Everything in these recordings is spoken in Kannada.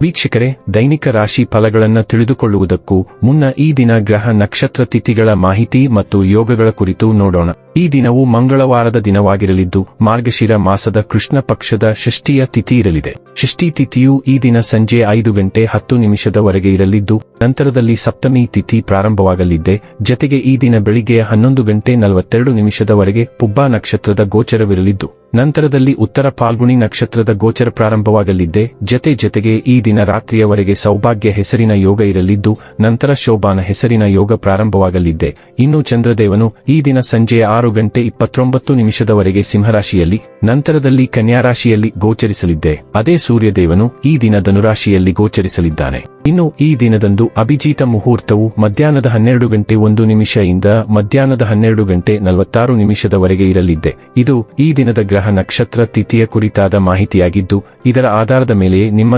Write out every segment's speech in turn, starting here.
ವೀಕ್ಷಕರೇ, ದೈನಿಕ ರಾಶಿ ಫಲಗಳನ್ನು ತಿಳಿದುಕೊಳ್ಳುವುದಕ್ಕೂ ಮುನ್ನ ಈ ದಿನ ಗ್ರಹ ನಕ್ಷತ್ರ ತಿಥಿಗಳ ಮಾಹಿತಿ ಮತ್ತು ಯೋಗಗಳ ಕುರಿತು ನೋಡೋಣ. ಈ ದಿನವು ಮಂಗಳವಾರದ ದಿನವಾಗಿರಲಿದ್ದು, ಮಾರ್ಗಶಿರ ಮಾಸದ ಕೃಷ್ಣ ಪಕ್ಷದ ಷಷ್ಠಿಯ ತಿಥಿ ಇರಲಿದೆ. ಷಷ್ಠಿ ತಿಥಿಯು ಈ ದಿನ ಸಂಜೆ ಐದು ಗಂಟೆ ಹತ್ತು ನಿಮಿಷದವರೆಗೆ ಇರಲಿದ್ದು, ನಂತರದಲ್ಲಿ ಸಪ್ತಮಿ ತಿಥಿ ಪ್ರಾರಂಭವಾಗಲಿದ್ದೆ. ಜತೆಗೆ ಈ ದಿನ ಬೆಳಿಗ್ಗೆ ಹನ್ನೊಂದು ಗಂಟೆ ನಲವತ್ತೆರಡು ನಿಮಿಷದವರೆಗೆ ಪುಬ್ಬಾ ನಕ್ಷತ್ರದ ಗೋಚರವಿರಲಿದ್ದು, ನಂತರದಲ್ಲಿ ಉತ್ತರ ಪಾಲ್ಗುಣಿ ನಕ್ಷತ್ರದ ಗೋಚರ ಪ್ರಾರಂಭವಾಗಲಿದ್ದೆ. ಜತೆ ಜತೆಗೆ ಈ ದಿನ ರಾತ್ರಿಯವರೆಗೆ ಸೌಭಾಗ್ಯ ಹೆಸರಿನ ಯೋಗ ಇರಲಿದ್ದು, ನಂತರ ಶೋಭಾನ ಹೆಸರಿನ ಯೋಗ ಪ್ರಾರಂಭವಾಗಲಿದ್ದೆ. ಇನ್ನು ಚಂದ್ರದೇವನು ಈ ದಿನ ಸಂಜೆ ಆರು ಗಂಟೆ ಇಪ್ಪತ್ತೊಂಬತ್ತು ನಿಮಿಷದವರೆಗೆ ಸಿಂಹರಾಶಿಯಲ್ಲಿ, ನಂತರದಲ್ಲಿ ಕನ್ಯಾರಾಶಿಯಲ್ಲಿ ಗೋಚರಿಸಲಿದ್ದೆ. ಅದೇ ಸೂರ್ಯದೇವನು ಈ ದಿನ ಧನುರಾಶಿಯಲ್ಲಿ ಗೋಚರಿಸಲಿದ್ದಾನೆ. ಇನ್ನು ಈ ದಿನದಂದು ಅಭಿಜೀತ ಮುಹೂರ್ತವು ಮಧ್ಯಾಹ್ನದ ಹನ್ನೆರಡು ಗಂಟೆ ಒಂದು ನಿಮಿಷ ಇಂದ ಮಧ್ಯಾಹ್ನದ ಹನ್ನೆರಡು ಗಂಟೆ ನಲವತ್ತಾರು ನಿಮಿಷದವರೆಗೆ ಇರಲಿದ್ದೆ. ಇದು ಈ ದಿನದ ಗ್ರಹ ನಕ್ಷತ್ರ ತಿಥಿಯ ಕುರಿತಾದ ಮಾಹಿತಿಯಾಗಿದ್ದು, ಇದರ ಆಧಾರದ ಮೇಲೆಯೇ ನಿಮ್ಮ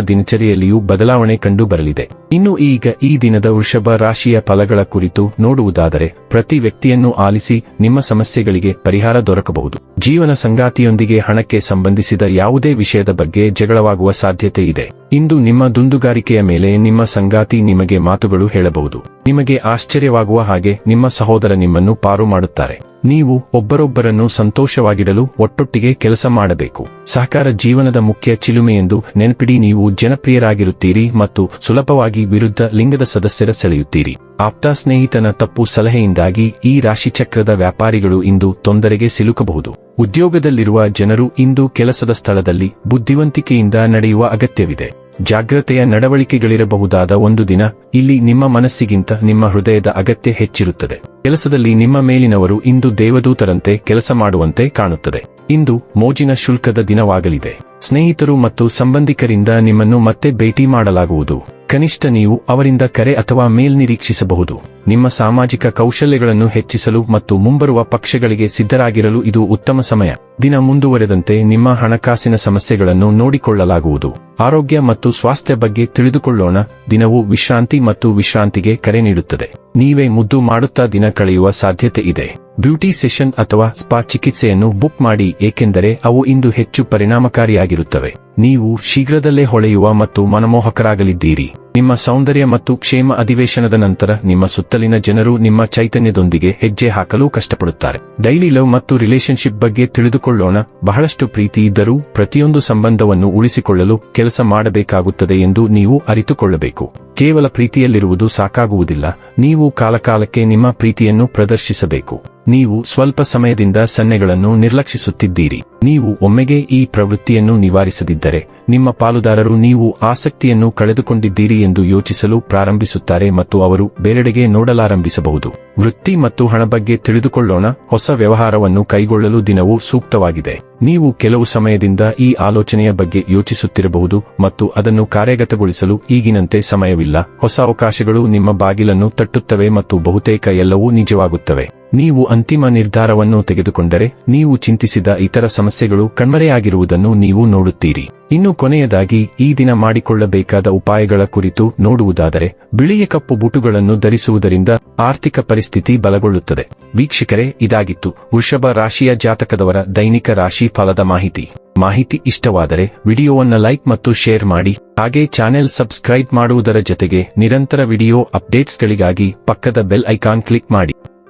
ದಿನಚರಿಯಲ್ಲಿಯೂ ಬದಲಾವಣೆ ಕಂಡು ಬರಲಿದೆ ಇನ್ನು ಈಗ ಈ ದಿನದ ವೃಷಭ ರಾಶಿಯ ಫಲಗಳ ಕುರಿತು ನೋಡುವುದಾದರೆ, ಪ್ರತಿ ವ್ಯಕ್ತಿಯನ್ನು ಆಲಿಸಿ ನಿಮ್ಮ ಸಮಸ್ಯೆಗಳಿಗೆ ಪರಿಹಾರ ದೊರಕಬಹುದು. ಜೀವನ ಸಂಗಾತಿಯೊಂದಿಗೆ ಹಣಕ್ಕೆ ಸಂಬಂಧಿಸಿದ ಯಾವುದೇ ವಿಷಯದ ಬಗ್ಗೆ ಜಗಳವಾಗುವ ಸಾಧ್ಯತೆ ಇದೆ. ಇಂದು ನಿಮ್ಮ ದುಂದುಗಾರಿಕೆಯ ಮೇಲೆ ನಿಮ್ಮ ಸಂಗಾತಿ ನಿಮಗೆ ಮಾತುಗಳು ಹೇಳಬಹುದು. ನಿಮಗೆ ಆಶ್ಚರ್ಯವಾಗುವ ಹಾಗೆ ನಿಮ್ಮ ಸಹೋದರ ನಿಮ್ಮನ್ನು ಪಾರು ಮಾಡುತ್ತಾರೆ. ನೀವು ಒಬ್ಬರೊಬ್ಬರನ್ನು ಸಂತೋಷವಾಗಿಡಲು ಒಟ್ಟೊಟ್ಟಿಗೆ ಕೆಲಸ ಮಾಡಬೇಕು. ಸಹಕಾರ ಜೀವನದ ಮುಖ್ಯ ಚಿಲುಮೆ ಎಂದು ನೆನಪಿಡಿ, ನೀವು ಜನಪ್ರಿಯರಾಗಿರುತ್ತೀರಿ ಮತ್ತು ಸುಲಭವಾಗಿ ವಿರುದ್ಧ ಲಿಂಗದ ಸದಸ್ಯರ ಸೆಳೆಯುತ್ತೀರಿ. ಆಪ್ತ ಸ್ನೇಹಿತನ ತಪ್ಪು ಸಲಹೆಯಿಂದಾಗಿ ಈ ರಾಶಿಚಕ್ರದ ವ್ಯಾಪಾರಿಗಳು ಇಂದು ತೊಂದರೆಗೆ ಸಿಲುಕಬಹುದು. ಉದ್ಯೋಗದಲ್ಲಿರುವ ಜನರು ಇಂದು ಕೆಲಸದ ಸ್ಥಳದಲ್ಲಿ ಬುದ್ಧಿವಂತಿಕೆಯಿಂದ ನಡೆಯುವ ಅಗತ್ಯವಿದೆ. ಜಾಗ್ರತೆಯ ನಡವಳಿಕೆಗಳಿರಬಹುದಾದ ಒಂದು ದಿನ ಇಲ್ಲಿ ನಿಮ್ಮ ಮನಸ್ಸಿಗಿಂತ ನಿಮ್ಮ ಹೃದಯದ ಅಗತ್ಯ ಹೆಚ್ಚಿರುತ್ತದೆ. ಕೆಲಸದಲ್ಲಿ ನಿಮ್ಮ ಮೇಲಿನವರು ಇಂದು ದೇವದೂತರಂತೆ ಕೆಲಸ ಮಾಡುವಂತೆ ಕಾಣುತ್ತದೆ. ಇಂದು ಮೋಜಿನ ಶುಲ್ಕದ ದಿನವಾಗಲಿದೆ. ಸ್ನೇಹಿತರು ಮತ್ತು ಸಂಬಂಧಿಕರಿಂದ ನಿಮ್ಮನ್ನು ಮತ್ತೆ ಭೇಟಿ ಮಾಡಲಾಗುವುದು. ಕನಿಷ್ಠ ನೀವು ಅವರಿಂದ ಕರೆ ಅಥವಾ ಮೇಲ್ ನಿರೀಕ್ಷಿಸಬಹುದು. ನಿಮ್ಮ ಸಾಮಾಜಿಕ ಕೌಶಲ್ಯಗಳನ್ನು ಹೆಚ್ಚಿಸಲು ಮತ್ತು ಮುಂಬರುವ ಪಕ್ಷಗಳಿಗೆ ಸಿದ್ಧರಾಗಿರಲು ಇದು ಉತ್ತಮ ಸಮಯ. ದಿನ ಮುಂದುವರೆದಂತೆ ನಿಮ್ಮ ಹಣಕಾಸಿನ ಸಮಸ್ಯೆಗಳನ್ನು ನೋಡಿಕೊಳ್ಳಲಾಗುವುದು. ಆರೋಗ್ಯ ಮತ್ತು ಸ್ವಾಸ್ಥ್ಯ ಬಗ್ಗೆ ತಿಳಿದುಕೊಳ್ಳೋಣ. ದಿನವು ವಿಶ್ರಾಂತಿ ಮತ್ತು ವಿಶ್ರಾಂತಿಗೆ ಕರೆ ನೀಡುತ್ತದೆ. ನೀವೇ ಮುದ್ದು ಮಾಡುತ್ತಾ ದಿನ ಕಳೆಯುವ ಸಾಧ್ಯತೆ ಇದೆ. ಬ್ಯೂಟಿ ಸೆಷನ್ ಅಥವಾ ಸ್ಪಾ ಚಿಕಿತ್ಸೆಯನ್ನು ಬುಕ್ ಮಾಡಿ, ಏಕೆಂದರೆ ಅವು ಇಂದು ಹೆಚ್ಚು ಪರಿಣಾಮಕಾರಿಯಾಗಿರುತ್ತವೆ. ನೀವು ಶೀಘ್ರದಲ್ಲೇ ಹೊಳೆಯುವ ಮತ್ತು ಮನಮೋಹಕರಾಗಲಿದ್ದೀರಿ. ನಿಮ್ಮ ಸೌಂದರ್ಯ ಮತ್ತು ಕ್ಷೇಮ ಅಧಿವೇಶನದ ನಂತರ ನಿಮ್ಮ ಸುತ್ತಲಿನ ಜನರು ನಿಮ್ಮ ಚೈತನ್ಯದೊಂದಿಗೆ ಹೆಜ್ಜೆ ಹಾಕಲು ಕಷ್ಟಪಡುತ್ತಾರೆ. ಡೈಲಿ ಲವ್ ಮತ್ತು ರಿಲೇಶನ್ಶಿಪ್ ಬಗ್ಗೆ ತಿಳಿದುಕೊಳ್ಳೋಣ. ಬಹಳಷ್ಟು ಪ್ರೀತಿ ಇದ್ದರೂ ಪ್ರತಿಯೊಂದು ಸಂಬಂಧವನ್ನು ಉಳಿಸಿಕೊಳ್ಳಲು ಕೆಲಸ ಮಾಡಬೇಕಾಗುತ್ತದೆ ಎಂದು ನೀವು ಅರಿತುಕೊಳ್ಳಬೇಕು. ಕೇವಲ ಪ್ರೀತಿಯಲ್ಲಿರುವುದು ಸಾಕಾಗುವುದಿಲ್ಲ. ನೀವು ಕಾಲಕಾಲಕ್ಕೆ ನಿಮ್ಮ ಪ್ರೀತಿಯನ್ನು ಪ್ರದರ್ಶಿಸಬೇಕು. ನೀವು ಸ್ವಲ್ಪ ಸಮಯದಿಂದ ಸನ್ನೆಗಳನ್ನು ನಿರ್ಲಕ್ಷಿಸುತ್ತಿದ್ದೀರಿ. ನೀವು ಒಮ್ಮೆಗೆ ಈ ಪ್ರವೃತ್ತಿಯನ್ನು ನಿವಾರಿಸದಿದ್ದರೆ ನಿಮ್ಮ ಪಾಲುದಾರರು ನೀವು ಆಸಕ್ತಿಯನ್ನು ಕಳೆದುಕೊಂಡಿದ್ದೀರಿ ಎಂದು ಯೋಚಿಸಲು ಪ್ರಾರಂಭಿಸುತ್ತಾರೆ ಮತ್ತು ಅವರು ಬೇರೆಡೆಗೆ ನೋಡಲಾರಂಭಿಸಬಹುದು. ವೃತ್ತಿ ಮತ್ತು ಹಣ ಬಗ್ಗೆ ತಿಳಿದುಕೊಳ್ಳೋಣ. ಹೊಸ ವ್ಯವಹಾರವನ್ನು ಕೈಗೊಳ್ಳಲು ದಿನವು ಸೂಕ್ತವಾಗಿದೆ. ನೀವು ಕೆಲವು ಸಮಯದಿಂದ ಈ ಆಲೋಚನೆಯ ಬಗ್ಗೆ ಯೋಚಿಸುತ್ತಿರಬಹುದು ಮತ್ತು ಅದನ್ನು ಕಾರ್ಯಗತಗೊಳಿಸಲು ಈಗಿನಂತೆ ಸಮಯವಿಲ್ಲ. ಹೊಸ ಅವಕಾಶಗಳು ನಿಮ್ಮ ಬಾಗಿಲನ್ನು ತಟ್ಟುತ್ತವೆ ಮತ್ತು ಬಹುತೇಕ ಎಲ್ಲವೂ ನಿಜವಾಗುತ್ತವೆ. ನೀವು ಅಂತಿಮ ನಿರ್ಧಾರವನ್ನು ತೆಗೆದುಕೊಂಡರೆ, ನೀವು ಚಿಂತಿಸಿದ ಇತರ ಸಮಸ್ಯೆಗಳು ಕಣ್ಮರೆಯಾಗಿರುವುದನ್ನು ನೀವು ನೋಡುತ್ತೀರಿ. ಇನ್ನು ಕೊನೆಯದಾಗಿ ಈ ದಿನ ಮಾಡಿಕೊಳ್ಳಬೇಕಾದ ಉಪಾಯಗಳ ಕುರಿತು ನೋಡುವುದಾದರೆ, ಬಿಳಿಯ ಕಪ್ಪು ಬೂಟುಗಳನ್ನು ಧರಿಸುವುದರಿಂದ ಆರ್ಥಿಕ ಪರಿಸ್ಥಿತಿ ಬಲಗೊಳ್ಳುತ್ತದೆ. ವೀಕ್ಷಕರೇ, ಇದಾಗಿತ್ತು. ವೃಷಭ ರಾಶಿಯ ಜಾತಕದವರ ದೈನಿಕ ರಾಶಿ ಫಲದ ಮಾಹಿತಿ. ಮಾಹಿತಿ ಇಷ್ಟವಾದರೆ ವಿಡಿಯೋವನ್ನ ಲೈಕ್ ಮತ್ತು ಶೇರ್ ಮಾಡಿ, ಹಾಗೆ ಚಾನೆಲ್ ಸಬ್ಸ್ಕ್ರೈಬ್ ಮಾಡುವುದರ ಜೊತೆಗೆ ನಿರಂತರ ವಿಡಿಯೋ ಅಪ್ಡೇಟ್ಸ್ಗಳಿಗಾಗಿ ಪಕ್ಕದ ಬೆಲ್ ಐಕಾನ್ ಕ್ಲಿಕ್ ಮಾಡಿ.